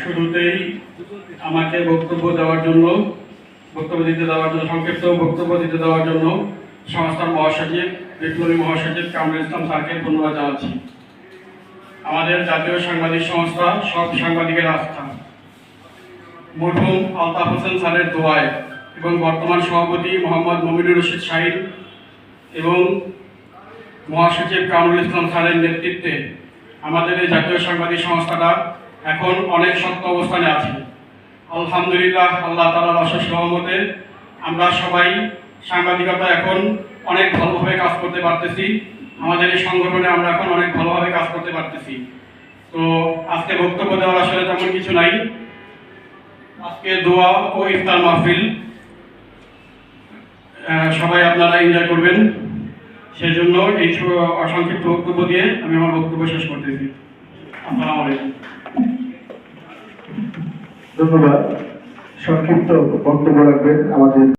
শুরুতেই আমাকে বক্তব্য দেওয়ার জন্য, বক্তব্য দিতে দেওয়ার জন্য, সংক্ষিপ্ত বক্তব্য দিতে দেওয়ার জন্য সংস্থার মহাসচিব, বিপ্লবী মহাসচিব কামরুল ইসলাম স্যারকে ধন্যবাদ জানাচ্ছি। আমাদের জাতীয় সাংবাদিক সংস্থা, সব সাংবাদিকের আস্থা। মরহুম আলতাফ হোসেন স্যারের দোয়ায় এবং বর্তমান সভাপতি মোহাম্মদ মমিনুর রশিদ শাহিন এবং মহাসচিব কামরুল ইসলাম স্যারের নেতৃত্বে আমাদের এই জাতীয় সাংবাদিক সংস্থাটা এখন অনেক শক্ত অবস্থানে আছে। আলহামদুলিল্লাহ, আল্লাহ তালার অশেষ সহমতে আমরা সবাই সাংবাদিকতা এখন অনেক ভালোভাবে কাজ করতে পারতেছি। আমাদের এই সংগঠনে আমরা এখন অনেক ভালোভাবে কাজ করতে পারতেছি। তো আজকে বক্তব্য দেওয়ার আসলে তেমন কিছু নাই। আজকে দোয়া ও ইফতার মাহফিল সবাই আপনারা এনজয় করবেন। সেজন্য এই স- অসংক্ষিপ্ত বক্তব্য দিয়ে আমি আমার বক্তব্য শেষ করতেছি। আসসালামু আলাইকুম। ধন্যবাদ। সংক্ষিপ্ত বক্তব্য রাখবেন আমাদের